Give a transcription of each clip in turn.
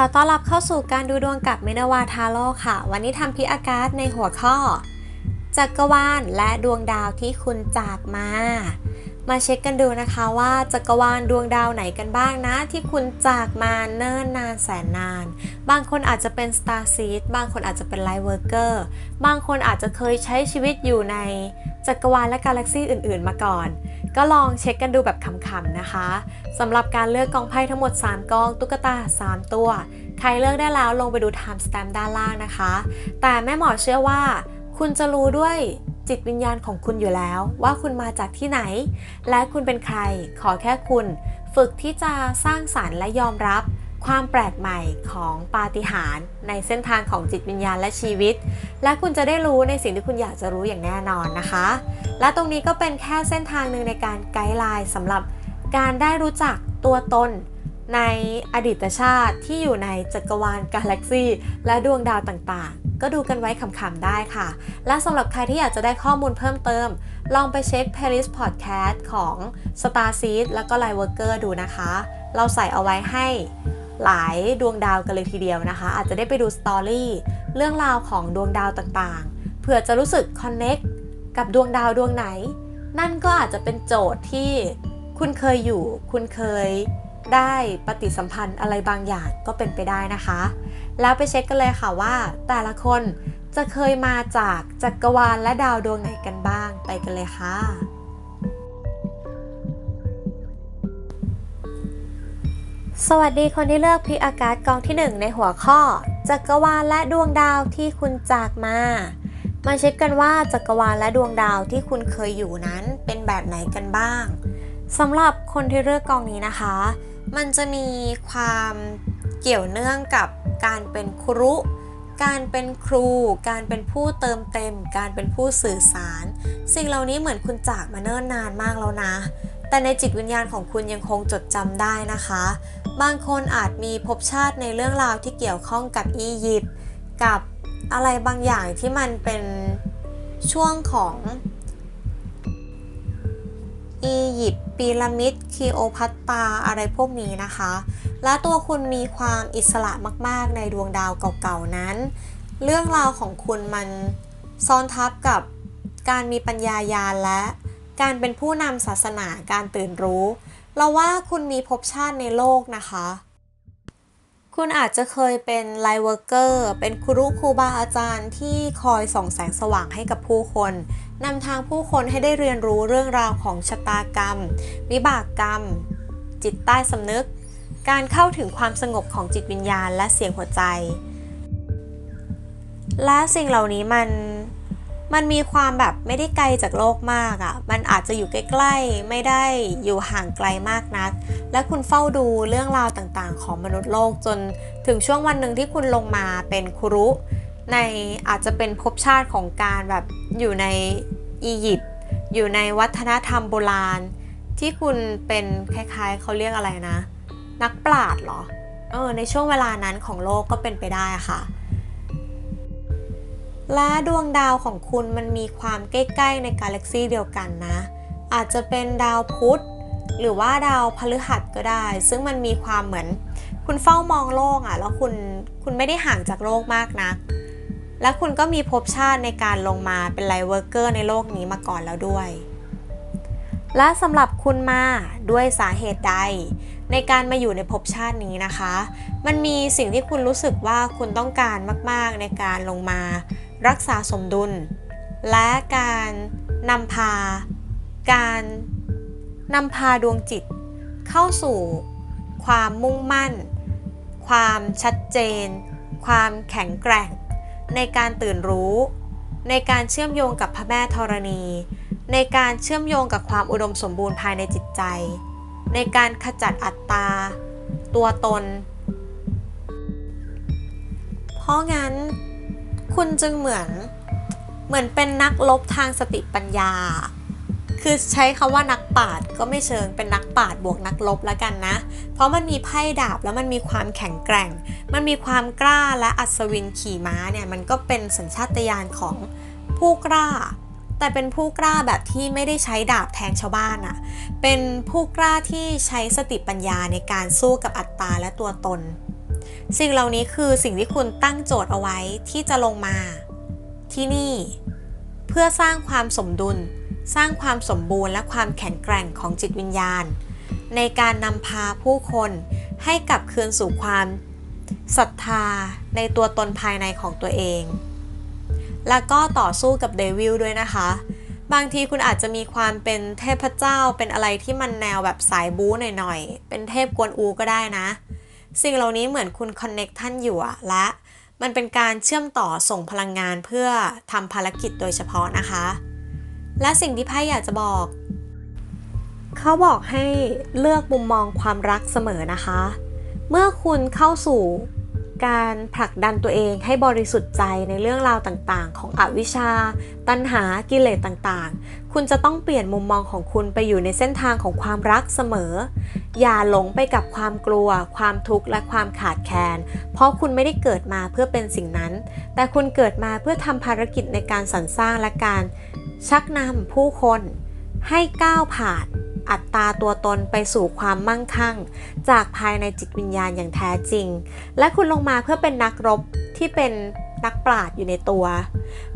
ขอต้อนรับเข้าสู่การดูดวงกับเมนาวาทาโร่ค่ะ วันนี้ทำพิอากาศในหัวข้อ จักรวาลและดวงดาวที่คุณจากมา มาเช็คกันดูนะคะว่าจักรวาลดวงดาวไหนกันบ้างนะ ที่คุณจากมาเนิ่นนานแสนนาน บางคนอาจจะเป็น Star Seed บางคนอาจจะเป็น Light Worker บางคนอาจจะเคยใช้ชีวิตอยู่ในจักรวาลและกาแล็กซี่อื่น ๆ มาก่อน ก็ลองเช็คกันดูแบบขำๆนะคะสำหรับการเลือกกองไพ่ทั้งหมด 3กองตุ๊กตา 3 ตัว ใครเลือกได้แล้วลงไปดู time stamp ด้านล่างนะคะ แต่แม่หมอเชื่อว่า คุณจะรู้ด้วยจิตวิญญาณของคุณอยู่แล้ว ว่าคุณมาจากที่ไหน และคุณเป็นใคร ขอแค่คุณ ฝึกที่จะสร้างสารรค์และยอมรับ ความแปลกใหม่ของปาฏิหาริย์ในเส้นทางของจิตวิญญาณและชีวิต และคุณจะได้รู้ในสิ่งที่คุณอยากจะรู้อย่างแน่นอนนะคะ และตรงนี้ก็เป็นแค่เส้นทางหนึ่งในการไกด์ไลน์สำหรับการได้รู้จักตัวตนในอดีตชาติที่อยู่ในจักรวาลกาแล็กซีและดวงดาวต่างๆ ก็ดูกันไว้ขำๆได้ค่ะ และสำหรับใครที่อยากจะได้ข้อมูลเพิ่มเติม ลองไปเช็ค playlist podcast ของ Star Seed แล้วก็ Light Worker ดูนะคะ เราใส่เอาไว้ให้ หลายดวงดาวกันเลยทีเดียวนะคะ อาจจะได้ไปดูสตอรี่เรื่องราวของดวงดาวต่างๆ เผื่อจะรู้สึก connect กับดวงดาวดวงไหน นั่นก็อาจจะเป็นโจทย์ที่คุณเคยอยู่ คุณเคยได้ปฏิสัมพันธ์อะไรบางอย่างก็เป็นไปได้นะคะ แล้วไปเช็คกันเลยค่ะว่า แต่ละคนจะเคยมาจากจักรวาลและดาวดวงไหนกันบ้างไปกันเลยค่ะ สวัสดีคนที่เลือกพิกอากาศกองที่ 1 ในหัวข้อ จักรวาลและดวงดาวที่คุณจากมา มาเช็คกันว่าจักรวาลและดวงดาวที่คุณเคยอยู่นั้นเป็นแบบไหนกันบ้างสำหรับคนที่เลือกกองนี้นะคะ มันจะมีความเกี่ยวเนื่องกับการเป็นครุ การเป็นครู การเป็นผู้เติมเต็ม การเป็นผู้สื่อสาร สิ่งเหล่านี้เหมือนคุณจากมาเนิ่นนานมากแล้วนะแต่ในจิตวิญญาณของคุณยังคงจดจำได้นะคะ บางคนอาจมีภพชาติในเรื่องราวที่เกี่ยวข้องกับอียิปต์กับอะไรบางอย่างที่มันเป็นช่วงของอียิปต์ปีระมิดคีโอพัตตาอะไรพวกนี้นะคะ และตัวคุณมีความอิสระมากๆในดวงดาวเก่าๆนั้น เรื่องราวของคุณมันซ้อนทับกับการมีปัญญายาและการเป็นผู้นำศาสนาการตื่นรู้ เราว่าคุณมีภพชาติในโลกนะคะ คุณอาจจะเคยเป็นไลเวิร์เกอร์เป็นครูครูบาอาจารย์ที่คอยส่องแสงสว่างให้กับผู้คนนำทางผู้คนให้ได้เรียนรู้เรื่องราวของชะตากรรม วิบากกรรม จิตใต้สำนึก การเข้าถึงความสงบของจิตวิญญาณและเสียงหัวใจ และสิ่งเหล่านี้มัน มันมีความแบบไม่ได้ไกลจากโลกมากอะ่ะ มันอาจจะอยู่ใกล้ๆ ไม่ได้อยู่ห่างไกลมากนัก และคุณเฝ้าดูเรื่องราวต่างๆ ของมนุษย์โลกจนถึงช่วงวันหนึ่งที่คุณลงมาเป็นครุ ในอาจจะเป็นภพชาติของการแบบอยู่ในอียิปต์อยู่ในวัฒนธรรมโบราณ ที่คุณเป็นคล้ายๆ เขาเรียกอะไรนะ นักปราชญ์เหรอเออในช่วงเวลานั้นของโลกก็เป็นไปได้ค่ะ และดวงดาวของคุณมันมีความใกล้ ๆ ในกาแล็กซีเดียวกันนะ อาจจะเป็นดาวพุธหรือว่าดาวพฤหัสก็ได้ ซึ่งมันมีความเหมือน คุณเฝ้ามองโลกอะ่ะ แล้วคุณคุณไม่ได้ห่างจากโลกมากนะัก และคุณก็มีภพชาติในการลงมาเป็นไลเวิร์กเกอร์ในโลกนี้มาก่อนแล้วด้วย และสำหรับคุณมาด้วยสาเหตุใด ในการมาอยู่ในภพชาตินี้นะคะ มันมีสิ่งที่คุณรู้สึกว่าคุณต้องการมาก ๆ ในการลงมา รักษาสมดุล และการนำพา การนำพาดวงจิต เข้าสู่ความมุ่งมั่น ความชัดเจน ความแข็งแกร่ง ในการตื่นรู้ ในการเชื่อมโยงกับพระแม่ธรณี ในการเชื่อมโยงกับความอุดมสมบูรณ์ภายในจิตใจ ในการขจัดอัตตา ตัวตน เพราะงั้น คุณจึงเหมือนเหมือนเป็นนักลบทางสติปัญญา คือใช้คำว่านักปราดก็ไม่เชิงเป็นนักปราดบวกนักลบแล้วกันนะ เพราะมันมีไพ่ดาบแล้วมันมีความแข็งแกร่ง มันมีความกล้าและอัศวินขี่ม้าเนี่ยมันก็เป็นสัญชาตญาณของผู้กล้า แต่เป็นผู้กล้าแบบที่ไม่ได้ใช้ดาบแทงชาวบ้านอะเป็นผู้กล้าที่ใช้สติปัญญาในการสู้กับอัตตาและตัวตน สิ่งเหล่านี้คือสิ่งที่คุณตั้งโจทย์เอาไว้ที่จะลงมา ที่นี่ เพื่อสร้างความสมดุล สร้างความสมบูรณ์และความแข็งแกร่งของจิตวิญญาณ ในการนำพาผู้คนให้กลับคืนสู่ความศรัทธาในตัวตนภายในของตัวเอง แล้วก็ต่อสู้กับเดวิลด้วยนะคะ บางทีคุณอาจจะมีความเป็นเทพเจ้าเป็นอะไรที่มันแนวแบบสายบู๊หน่อยๆ เป็นเทพกวนอูก็ได้นะ สิ่งเหล่านี้เหมือนคุณคอนเน็กท่านอยู่อะและมันเป็นการเชื่อมต่อส่งพลังงานเพื่อทำภารกิจโดยเฉพาะนะคะ และสิ่งที่ไพ่อยากจะบอก เขาบอกให้เลือกมุมมองความรักเสมอนะคะ เมื่อคุณเข้าสู่ การผลักดันตัวเองให้บริสุทธิ์ใจในเรื่องราวต่างๆ ของอวิชชา ตัณหากิเลสต่างๆ คุณจะต้องเปลี่ยนมุมมองของคุณไปอยู่ในเส้นทางของความรักเสมอ อย่าหลงไปกับความกลัว ความทุกข์และความขาดแคลน เพราะคุณไม่ได้เกิดมาเพื่อเป็นสิ่งนั้น แต่คุณเกิดมาเพื่อทำภารกิจในการสรรสร้างและการชักนำผู้คนให้ก้าวผ่าน อัตตาตัวตนไปสู่ความมั่งคั่ง จากภายในจิตวิญญาณอย่างแท้จริง และคุณลงมาเพื่อเป็นนักรบที่เป็นนักปราดอยู่ในตัว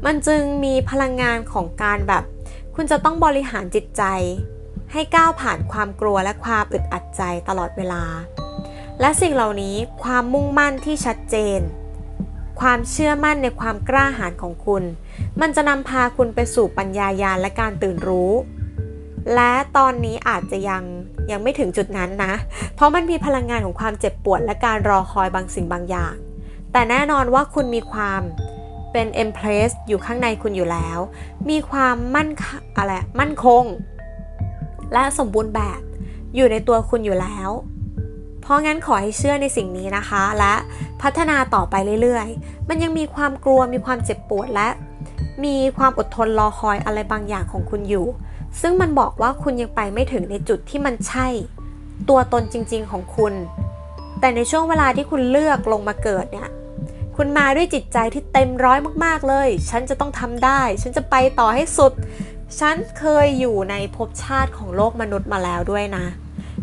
มันจึงมีพลังงานของการแบบ คุณจะต้องบริหารจิตใจ ให้ก้าวผ่านความกลัวและความอึดอัดใจตลอดเวลา และสิ่งเหล่านี้ความมุ่งมั่นที่ชัดเจน ความเชื่อมั่นในความกล้าหาญของคุณ มันจะนำพาคุณไปสู่ปัญญายาณและการตื่นรู้ และตอนนี้อาจจะยังยังไม่ถึงจุดนั้นนะ เพราะมันมีพลังงานของความเจ็บปวดและการรอคอยบางสิ่งบางอย่าง แต่แน่นอนว่าคุณมีความเป็น empress อยู่ข้างในคุณอยู่แล้ว มีความมั่นอะไรมั่นคง และสมบูรณ์แบบอยู่ในตัวคุณอยู่แล้ว เพราะงั้นขอให้เชื่อในสิ่งนี้นะคะ และพัฒนาต่อไปเรื่อยๆ มันยังมีความกลัวมีความเจ็บปวดและ มีความอดทนรอคอยอะไรบางอย่างของคุณอยู่ ซึ่งมันบอกว่าคุณยังไปไม่ถึงในจุดที่มันใช่ ตัวตนจริงๆของคุณ แต่ในช่วงเวลาที่คุณเลือกลงมาเกิดเนี่ย คุณมาด้วยจิตใจที่เต็มร้อยมากๆเลย ฉันจะต้องทำได้ ฉันจะไปต่อให้สุด ฉันเคยอยู่ในภพชาติของโลกมนุษย์มาแล้วด้วยนะ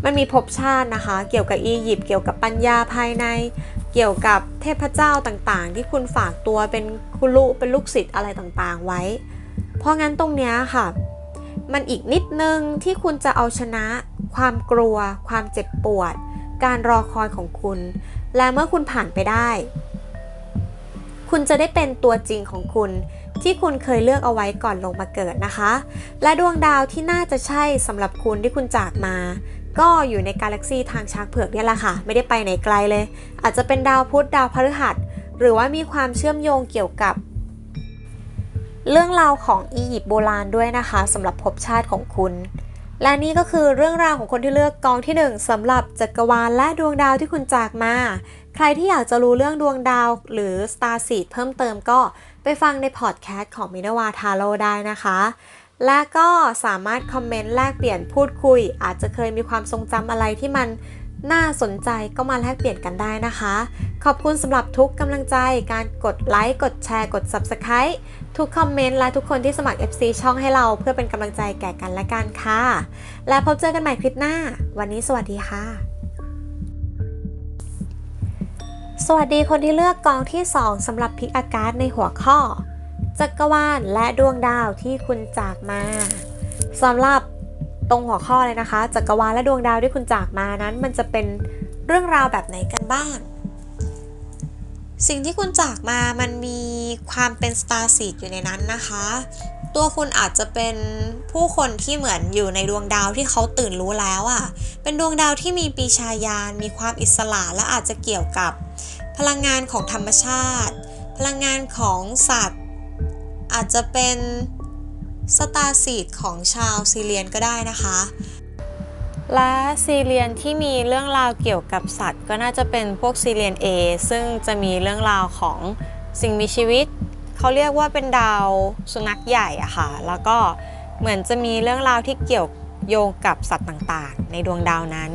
มันมีภพชาตินะคะ เกี่ยวกับอียิปต์ เกี่ยวกับปัญญาภายใน เกี่ยวกับเทพเจ้าต่างๆ ที่คุณฝากตัวเป็นคุลุ เป็นลูกศิษย์อะไรต่างๆไว้ เพราะงั้นตรงเนี้ยค่ะ มันอีกนิดนึงที่คุณจะเอาชนะ ความกลัว ความเจ็บปวด การรอคอยของคุณ และเมื่อคุณผ่านไปได้ คุณจะได้เป็นตัวจริงของคุณที่คุณเคยเลือกเอาไว้ก่อนลงมาเกิดนะคะ และดวงดาวที่น่าจะใช่สำหรับคุณที่คุณจากมา ก็อยู่ในกาแล็กซีทางช้างเผือกนี่แหละค่ะ ไม่ได้ไปไหนไกลเลย อาจจะเป็นดาวพุธดาวพฤหัส หรือว่ามีความเชื่อมโยงเกี่ยวกับ เรื่องราวของอียิปต์โบราณด้วยนะคะสำหรับภพชาติของคุณ และนี่ก็คือเรื่องราวของคนที่เลือกกองที่ 1สำหรับจักรวาลและดวงดาวที่คุณจากมา ใครที่อยากจะรู้เรื่องดวงดาวหรือ Star Seed เพิ่มเติมก็ไปฟังในพอดแคสต์ของมินาวาทาโร่ได้นะคะ และก็สามารถคอมเมนต์แลกเปลี่ยนพูดคุย อาจจะเคยมีความทรงจำอะไรที่มัน น่าสนใจก็มาแลกเปลี่ยนกันได้นะคะ ขอบคุณสำหรับทุกกำลังใจ การกดไลค์ กดแชร์ กด Subscribe ทุกคอมเมนต์และทุกคนที่สมัคร FC ช่องให้เราเพื่อเป็นกำลังใจแก่กันและกันค่ะ และพบเจอกันใหม่คลิปหน้า วันนี้สวัสดีค่ะ สวัสดีคนที่เลือกกองที่ 2สำหรับพิกอากาศในหัวข้อ จักรวาลและดวงดาวที่คุณจากมาสำหรับ ตรงหัวข้อเลยนะคะจักรวาลและดวงดาวที่คุณจากมานั้น มันจะเป็นเรื่องราวแบบไหนกันบ้าง สิ่งที่คุณจากมามันมีความเป็นสตาร์ซีดอยู่ในนั้นนะคะ ตัวคุณอาจจะเป็นผู้คนที่เหมือนอยู่ในดวงดาวที่เขาตื่นรู้แล้วอะ่ะ เป็นดวงดาวที่มีปีชายาน มีความอิสระและอาจจะเกี่ยวกับ พลังงานของธรรมชาติ พลังงานของสัตว์ อาจจะเป็น สตาร์ซีดของชาวซีเรียนก็ได้นะคะ และซีเรียนที่มีเรื่องราวเกี่ยวกับสัตว์ ก็น่าจะเป็นพวกซีเรียน A ซึ่งจะมีเรื่องราวของสิ่งมีชีวิต เขาเรียกว่าเป็นดาวสุนัขใหญ่อะค่ะ แล้วก็เหมือนจะมีเรื่องราวที่เกี่ยวโยงกับสัตว์ต่างๆ ในดวงดาวนั้น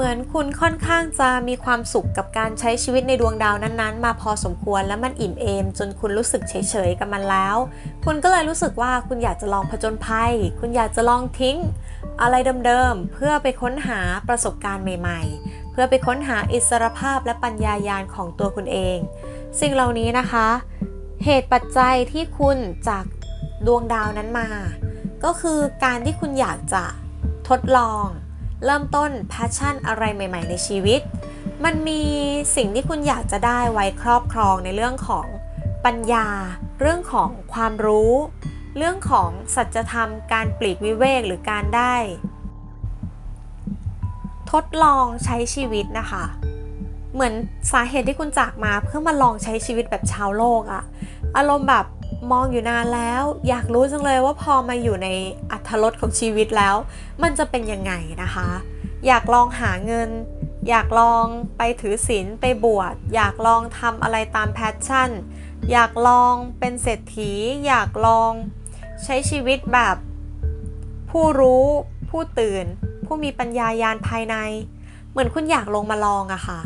เหมือนคุณค่อนข้างจะมีความสุขกับการใช้ชีวิตในดวงดาวนั้นๆ มาพอสมควรและมันอิ่มเอม จนคุณรู้สึกเฉยๆกับมันแล้ว คุณก็เลยรู้สึกว่าคุณอยากจะลองผจญภัย คุณอยากจะลองทิ้ง อะไรเดิมๆ เพื่อไปค้นหาประสบการณ์ใหม่ๆ เพื่อไปค้นหาอิสรภาพและปัญญายาณของตัวคุณเอง สิ่งเหล่านี้นะคะ เหตุปัจจัยที่คุณจากดวงดาวนั้นมา ก็คือการที่คุณอยากจะทดลอง เริ่มต้นแพชชั่นอะไรใหม่ ๆ ในชีวิต มันมีสิ่งที่คุณอยากจะได้ไว้ครอบครองในเรื่องของปัญญา เรื่องของความรู้ เรื่องของสัจธรรม การปลีกวิเวกหรือการได้ ทดลองใช้ชีวิตนะคะ เหมือนสาเหตุที่คุณจากมาเพื่อมาลองใช้ชีวิตแบบชาวโลกอะอารมณ์แบบ มองอยู่นานแล้ว อยากรู้จังเลยว่าพอมาอยู่ในอัธรสของชีวิตแล้ว มันจะเป็นยังไงนะคะ อยากลองหาเงิน อยากลองไปถือศีลไปบวชอยากลองทำอะไรตามแพชชั่น อยากลองเป็นเศรษฐี อยากลองใช้ชีวิตแบบ ผู้รู้ผู้ตื่น ผู้มีปัญญายาณภายใน เหมือนคุณอยากลงมาลองอะค่ะ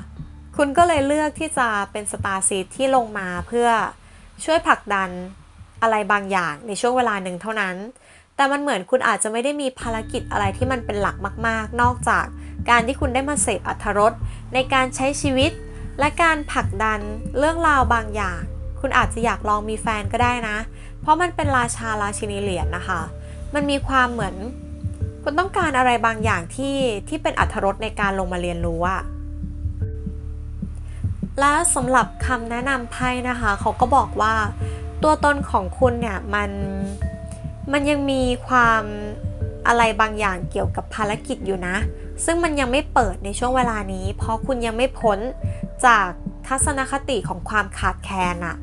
คุณก็เลยเลือกที่จะเป็นสตาร์ซีที่ลงมาเพื่อช่วยผลักดัน อะไรบางอย่างในช่วงเวลาหนึ่งเท่านั้น แต่มันเหมือนคุณอาจจะไม่ได้มีภารกิจอะไรที่มันเป็นหลักมาก ๆ นอกจากการที่คุณได้มาเสพอัธรสในการใช้ชีวิต และการผลักดันเรื่องราวบางอย่าง คุณอาจจะอยากลองมีแฟนก็ได้นะ เพราะมันเป็นราชาราชินีเหรียญนะคะ มันมีความเหมือนคุณต้องการอะไรบางอย่างที่ที่เป็นอัธรสในการลงมาเรียนรู้อะและสำหรับคำแนะนำไพ่นะคะ เขาก็บอกว่า ตัวตนของคุณเนี่ยมันมันยังมีความอะไรบางอย่างเกี่ยวกับภารกิจอยู่นะ ซึ่งมันยังไม่เปิดในช่วงเวลานี้ เพราะคุณยังไม่พ้นจากทัศนคติของความขาดแคลนอะ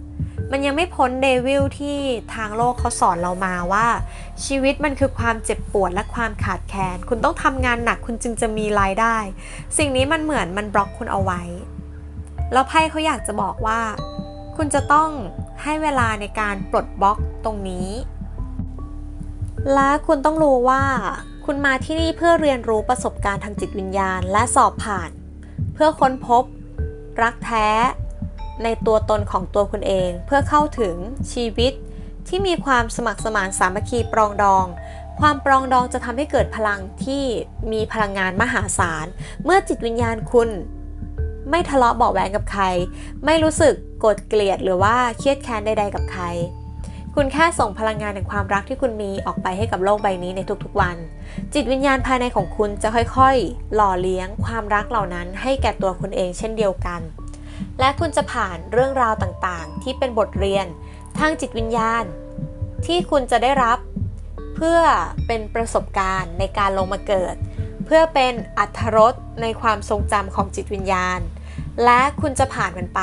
มันยังไม่พ้นเดวิลที่ทางโลกเขาสอนเรามาว่า ชีวิตมันคือความเจ็บปวดและความขาดแคลน คุณต้องทำงานหนักคุณจึงจะมีรายได้ สิ่งนี้มันเหมือนมันบล็อกคุณเอาไว้ แล้วไพ่เขาอยากจะบอกว่า คุณจะต้อง ให้เวลาในการปลดบล็อกตรงนี้ และคุณต้องรู้ว่า คุณมาที่นี่เพื่อเรียนรู้ประสบการณ์ทางจิตวิญญาณ และสอบผ่าน เพื่อค้นพบ รักแท้ ในตัวตนของตัวคุณเอง เพื่อเข้าถึงชีวิต ที่มีความสมัครสมานสามัคคีปรองดองความปรองดองจะทำให้เกิดพลังที่มีพลังงานมหาศาล เมื่อจิตวิญญาณคุณ ไม่ทะเลาะเบาแหวงกับใคร ไม่รู้สึก โกรธเกลียดหรือว่าเครียดแค้นใดๆกับใคร คุณแค่ส่งพลังงานแห่งความรักที่คุณมีออกไปให้กับโลกใบนี้ในทุกๆวัน จิตวิญญาณภายในของคุณจะค่อยๆ หล่อเลี้ยงความรักเหล่านั้น ให้แก่ตัวคุณเองเช่นเดียวกัน และคุณจะผ่านเรื่องราวต่างๆ ที่เป็นบทเรียน ทางจิตวิญญาณ ที่คุณจะได้รับ เพื่อเป็นประสบการณ์ในการลงมาเกิด เพื่อเป็นอัธรสในความทรงจำของจิตวิญญาณ และคุณจะผ่านมันไป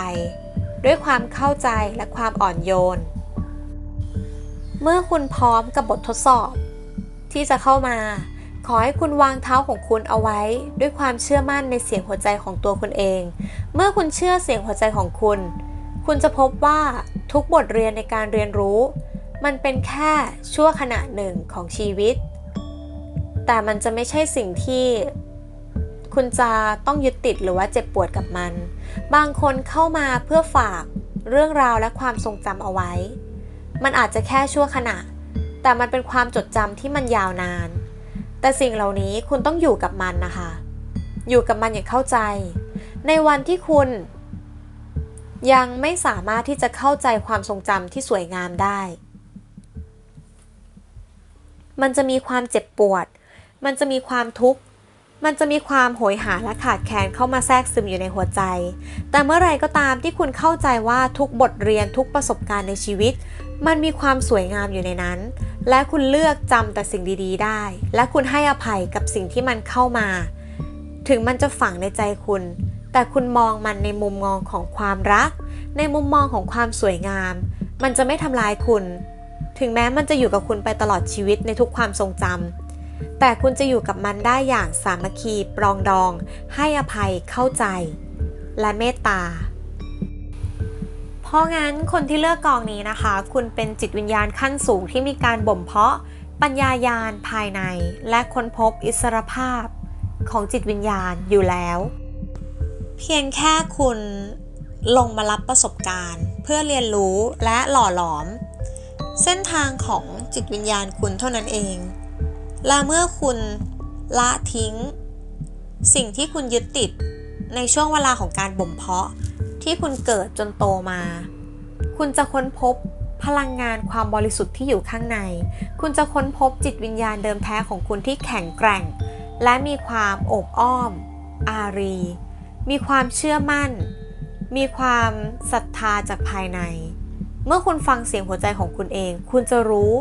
ด้วยความเข้าใจและความอ่อนโยน เมื่อคุณพร้อมกับบททดสอบ ที่จะเข้ามา ขอให้คุณวางเท้าของคุณเอาไว้ ด้วยความเชื่อมั่นในเสียงหัวใจของตัวคุณเอง เมื่อคุณเชื่อเสียงหัวใจของคุณ คุณจะพบว่าทุกบทเรียนในการเรียนรู้ มันเป็นแค่ชั่วขณะหนึ่งของชีวิต แต่มันจะไม่ใช่สิ่งที่ คุณจะต้องยึดติดหรือว่าเจ็บปวดกับมัน บางคนเข้ามาเพื่อฝากเรื่องราวและความทรงจำเอาไว้ มันอาจจะแค่ชั่วขณะ แต่มันเป็นความจดจำที่มันยาวนาน แต่สิ่งเหล่านี้คุณต้องอยู่กับมันนะคะ อยู่กับมันอย่างเข้าใจ ในวันที่คุณยังไม่สามารถที่จะเข้าใจความทรงจำที่สวยงามได้ มันจะมีความเจ็บปวด มันจะมีความทุกข์ มันจะมีความโหยหาและขาดแคลนเข้ามาแทรกซึมอยู่ในหัวใจ แต่เมื่อไรก็ตามที่คุณเข้าใจว่าทุกบทเรียนทุกประสบการณ์ในชีวิต มันมีความสวยงามอยู่ในนั้น และคุณเลือกจำแต่สิ่งดีๆ ได้ และคุณให้อภัยกับสิ่งที่มันเข้ามา ถึงมันจะฝังในใจคุณ แต่คุณมองมันในมุมมองของความรัก ในมุมมองของความสวยงาม มันจะไม่ทำลายคุณ ถึงแม้มันจะอยู่กับคุณไปตลอดชีวิตในทุกความทรงจำ แต่คุณจะอยู่กับมันได้อย่างสามัคคีปรองดอง ให้อภัยเข้าใจ และเมตตา เพราะงั้นคนที่เลือกกองนี้นะคะ คุณเป็นจิตวิญญาณขั้นสูงที่มีการบ่มเพาะ ปัญญายาณภายใน และค้นพบอิสรภาพของจิตวิญญาณอยู่แล้ว เพียงแค่คุณลงมารับประสบการณ์ เพื่อเรียนรู้และหล่อหลอม เส้นทางของจิตวิญญาณคุณเท่านั้นเอง และเมื่อคุณละทิ้ง สิ่งที่คุณยึดติดในช่วงเวลาของการบ่มเพาะ ที่คุณเกิดจนโตมา คุณจะค้นพบพลังงานความบริสุทธิ์ที่อยู่ข้างใน คุณจะค้นพบจิตวิญญาณเดิมแท้ของคุณที่แข็งแกร่ง และมีความโอบอ้อม อารี มีความเชื่อมั่น มีความศรัทธาจากภายใน เมื่อคุณฟังเสียงหัวใจของคุณเอง คุณจะรู้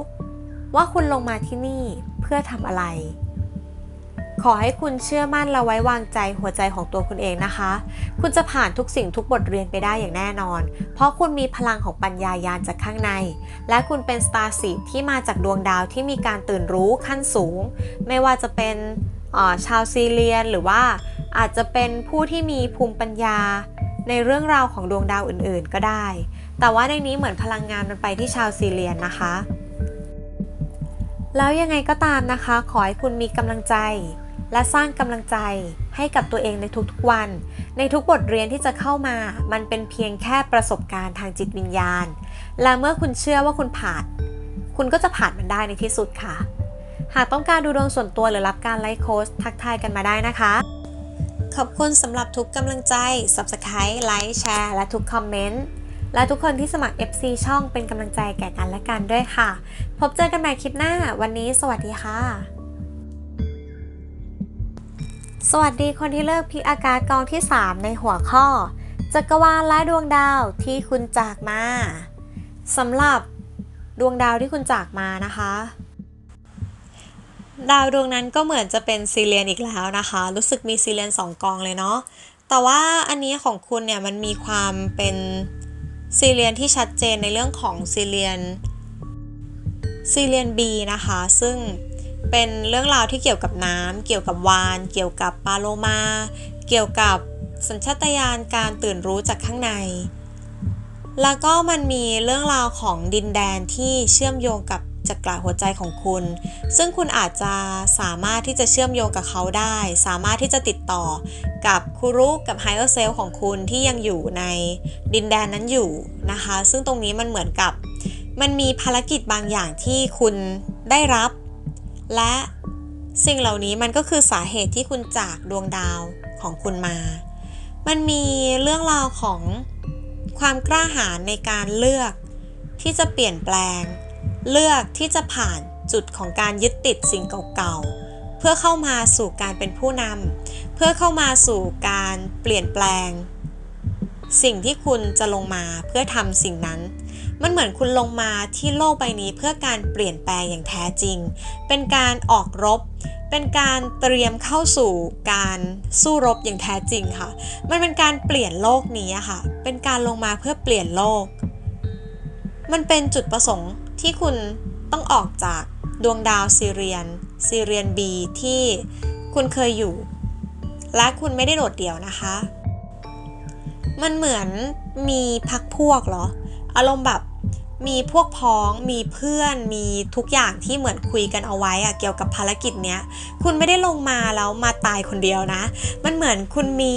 ว่าคุณลงมาที่นี่เพื่อทำอะไร ขอให้คุณเชื่อมั่นและไว้วางใจหัวใจของตัวคุณเองนะคะ คุณจะผ่านทุกสิ่งทุกบทเรียนไปได้อย่างแน่นอน เพราะคุณมีพลังของปัญญายาณจากข้างใน และคุณเป็นสตาร์สีที่มาจากดวงดาวที่มีการตื่นรู้ขั้นสูง ไม่ว่าจะเป็นชาวซีเรียนหรือว่าอาจจะเป็นผู้ที่มีภูมิปัญญาในเรื่องราวของดวงดาวอื่นๆ ก็ได้ แต่ว่าในนี้เหมือนพลังงานมันไปที่ชาวซีเรียนนะคะ แล้วยังไงก็ตามนะคะ ขอให้คุณมีกำลังใจ และสร้างกำลังใจให้กับตัวเองในทุกๆวัน ในทุกบทเรียนที่จะเข้ามา มันเป็นเพียงแค่ประสบการณ์ทางจิตวิญญาณ และเมื่อคุณเชื่อว่าคุณผ่าน คุณก็จะผ่านมันได้ในที่สุดค่ะ หากต้องการดูดวงส่วนตัวหรือรับการไลฟ์โค้ชทักทายกันมาได้นะคะ ขอบคุณสำหรับทุกกำลังใจ Subscribe ไลค์แชร์และทุกคอมเมนต์ และทุกคนที่สมัคร FC ช่องเป็นกำลังใจแก่กันและกันด้วยค่ะ พบเจอกันใหม่คลิปหน้า วันนี้สวัสดีค่ะ สวัสดีคนที่เลิกพิกอากาศกองที่ 3 ในหัวข้อ จักรวาลและดวงดาวที่คุณจากมาสำหรับดวงดาวที่คุณจากมานะคะ ดาวดวงนั้นก็เหมือนจะเป็นซีเรียนอีกแล้วนะคะ รู้สึกมีซีเรียนสองกองเลยเนาะแต่ว่าอันนี้ของคุณเนี่ยมันมีความเป็น ซีเรียนที่ชัดเจนในเรื่องของซีเรียนซีเรียน B นะคะ ซึ่งเป็นเรื่องราวที่เกี่ยวกับน้ำเกี่ยวกับวาน เกี่ยวกับปลาโลมา เกี่ยวกับสัญชาตญาณการตื่นรู้จากข้างใน แล้วก็มันมีเรื่องราวของดินแดนที่เชื่อมโยงกับ จักระหัวใจของคุณ ซึ่งคุณอาจจะสามารถที่จะเชื่อมโยงกับเขาได้ สามารถที่จะติดต่อกับครูรุกับไฮเออร์เซลของคุณที่ยังอยู่ในดินแดนนั้นอยู่นะคะ ซึ่งตรงนี้มันเหมือนกับ มันมีภารกิจบางอย่างที่คุณได้รับ และสิ่งเหล่านี้มันก็คือสาเหตุที่คุณจากดวงดาวของคุณมา มันมีเรื่องราวของความกล้าหาญในการเลือกที่จะเปลี่ยนแปลง เลือกที่จะผ่านจุดของการยึดติดสิ่งเก่าๆ เพื่อเข้ามาสู่การเป็นผู้นำเพื่อเข้ามาสู่การเปลี่ยนแปลง สิ่งที่คุณจะลงมาเพื่อทำสิ่งนั้น มันเหมือนคุณลงมาที่โลกใบนี้เพื่อการเปลี่ยนแปลงอย่างแท้จริง เป็นการออกรบ เป็นการเตรียมเข้าสู่การสู้รบอย่างแท้จริงค่ะ มันเป็นการเปลี่ยนโลกนี้ค่ะ เป็นการลงมาเพื่อเปลี่ยนโลก มันเป็นจุดประสงค์ ที่คุณต้องออกจากดวงดาวซีเรียนซีเรียน B ที่คุณเคยอยู่ และคุณไม่ได้โดดเดี่ยวนะคะ มันเหมือนมีพักพวกเหรอ อารมณ์แบบมีพวกพ้อง มีเพื่อน มีทุกอย่างที่เหมือนคุยกันเอาไว้อะเกี่ยวกับภารกิจเนี้ย คุณไม่ได้ลงมาแล้วมาตายคนเดียวนะ มันเหมือนคุณมี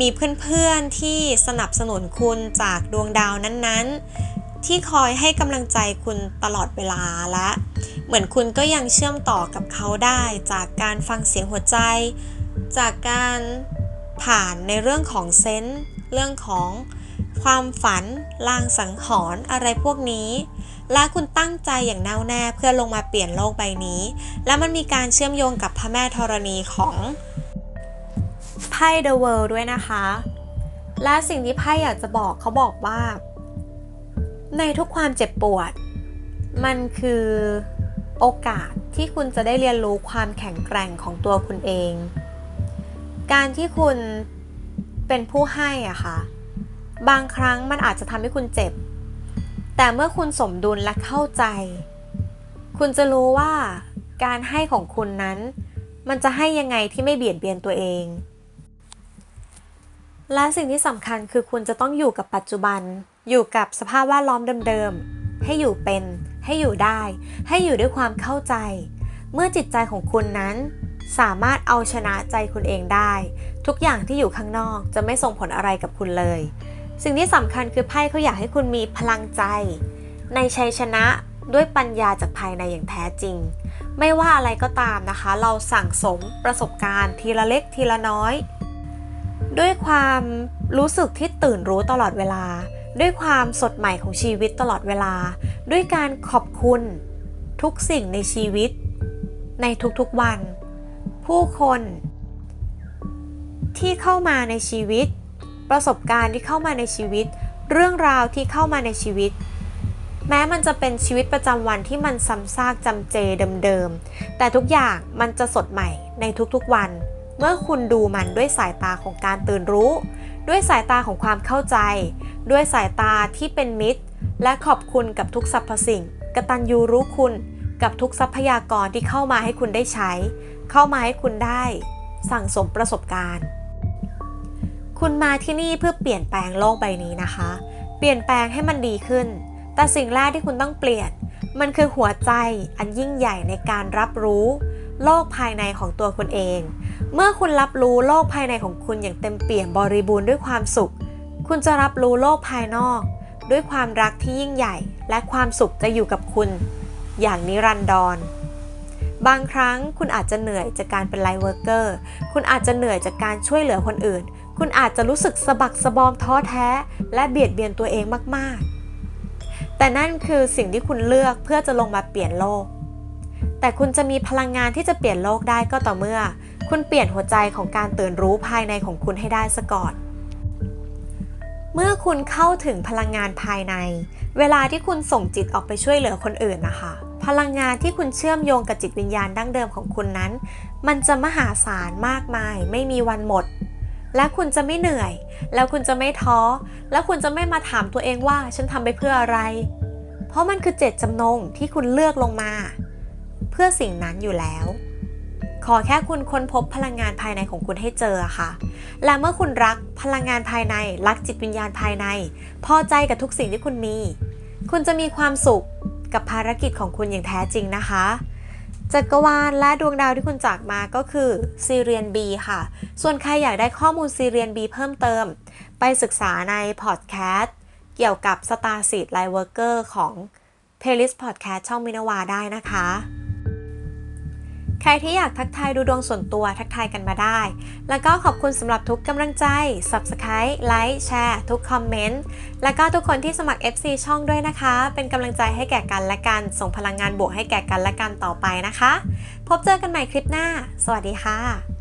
มีเพื่อนๆที่สนับสนุนคุณจากดวงดาวนั้นๆ ที่คอยให้กำลังใจคุณตลอดเวลาและ เหมือนคุณก็ยังเชื่อมต่อกับเขาได้จากการฟังเสียงหัวใจ จากการผ่านในเรื่องของเซนส์เรื่องของความฝันลางสังหรณ์อะไรพวกนี้ และคุณตั้งใจอย่างแน่วแน่เพื่อลงมาเปลี่ยนโลกใบนี้ และมันมีการเชื่อมโยงกับพระแม่ธรณีของไพ่ The World ด้วยนะคะ และสิ่งที่ไพ่อยากจะบอกเขาบอกว่า ในทุกความเจ็บปวด มันคือโอกาสที่คุณจะได้เรียนรู้ความแข็งแกร่งของตัวคุณเอง การที่คุณเป็นผู้ให้อะค่ะ บางครั้งมันอาจจะทำให้คุณเจ็บ แต่เมื่อคุณสมดุลและเข้าใจ คุณจะรู้ว่าการให้ของคุณนั้น มันจะให้ยังไงที่ไม่เบียดเบียนตัวเอง และสิ่งที่สำคัญคือคุณจะต้องอยู่กับปัจจุบัน อยู่กับสภาพแวดล้อมเดิมๆ ให้อยู่เป็น ให้อยู่ได้ ให้อยู่ด้วยความเข้าใจ เมื่อจิตใจของคุณนั้น สามารถเอาชนะใจคุณเองได้ ทุกอย่างที่อยู่ข้างนอกจะไม่ส่งผลอะไรกับคุณเลย สิ่งที่สำคัญคือไพ่เขาอยากให้คุณมีพลังใจ ในชัยชนะด้วยปัญญาจากภายในอย่างแท้จริง ไม่ว่าอะไรก็ตามนะคะ เราสั่งสมประสบการณ์ทีละเล็กทีละน้อย ด้วยความรู้สึกที่ตื่นรู้ตลอดเวลา ด้วยความสดใหม่ของชีวิตตลอดเวลา ด้วยการขอบคุณทุกสิ่งในชีวิต ในทุกๆวัน ผู้คน ที่เข้ามาในชีวิต ประสบการณ์ที่เข้ามาในชีวิต เรื่องราวที่เข้ามาในชีวิต แม้มันจะเป็นชีวิตประจำวันที่มันซ้ำซากจำเจเดิมๆแต่ทุกอย่างมันจะสดใหม่ในทุกๆวัน เมื่อคุณดูมันด้วยสายตาของการตื่นรู้ ด้วยสายตาของความเข้าใจ ด้วยสายตาที่เป็นมิตร และขอบคุณกับทุกสรรพสิ่ง กตัญญูรู้คุณกับทุกทรัพยากรที่เข้ามาให้คุณได้ใช้ เข้ามาให้คุณได้ สั่งสมประสบการณ์ คุณมาที่นี่เพื่อเปลี่ยนแปลงโลกใบนี้นะคะ เปลี่ยนแปลงให้มันดีขึ้น แต่สิ่งแรกที่คุณต้องเปลี่ยน มันคือหัวใจอันยิ่งใหญ่ในการรับรู้ โลกภายในของตัวคุณเอง เมื่อคุณรับรู้โลกภายในของคุณอย่างเต็มเปี่ยมบริบูรณ์ด้วยความสุข คุณจะรับรู้โลกภายนอก ด้วยความรักที่ยิ่งใหญ่ และความสุขจะอยู่กับคุณ อย่างนิรันดรบางครั้งคุณอาจจะเหนื่อยจากการเป็นไลฟ์เวิร์กเกอร์ คุณอาจจะเหนื่อยจากการช่วยเหลือคนอื่น คุณอาจจะรู้สึกสะบักสะบอมท้อแท้ และเบียดเบียนตัวเองมาก ๆ แต่นั่นคือสิ่งที่คุณเลือกเพื่อจะลงมาเปลี่ยนโลก แต่คุณจะมีพลังงานที่จะเปลี่ยนโลกได้ก็ต่อเมื่อ คุณเปลี่ยนหัวใจของการตื่นรู้ภายในของคุณให้ได้ซะก่อน เมื่อคุณเข้าถึงพลังงานภายใน เวลาที่คุณส่งจิตออกไปช่วยเหลือคนอื่นนะคะ พลังงานที่คุณเชื่อมโยงกับจิตวิญญาณดั้งเดิมของคุณนั้น มันจะมหาศาลมากมาย ไม่มีวันหมด และคุณจะไม่เหนื่อย แล้วคุณจะไม่ท้อ แล้วคุณจะไม่มาถามตัวเองว่าฉันทำไปเพื่ออะไร เพราะมันคือเจตจำนงที่คุณเลือกลงมา พื่อสิ่งนั้นอยู่แล้ว ขอแค่คุณค้นพบพลังงานภายในของคุณให้เจอค่ะ และเมื่อคุณรักพลังงานภายใน รักจิตวิญญาณภายใน พอใจกับทุกสิ่งที่คุณมี คุณจะมีความสุขกับภารกิจของคุณอย่างแท้จริงนะคะจักรวาลและดวงดาวที่คุณจากมาก็คือซีเรียน B ค่ะ ส่วนใครอยากได้ข้อมูลซีเรียน B เพิ่มเติม ไปศึกษาในพอดแคสต์เกี่ยวกับ Star Seed Light Worker ของ Playlist Podcast ช่องมินาวาได้นะคะ ใครที่อยากทักทายดูดวงส่วนตัวทักทายกันมาได้ แล้วก็ขอบคุณสำหรับทุกกำลังใจ Subscribe ไลค์แชร์ทุกคอมเมนต์ แล้วก็ทุกคนที่สมัคร FC ช่องด้วยนะคะ เป็นกำลังใจให้แก่กันและกัน ส่งพลังงานบวกให้แก่กันและกันต่อไปนะคะ พบเจอกันใหม่คลิปหน้า สวัสดีค่ะ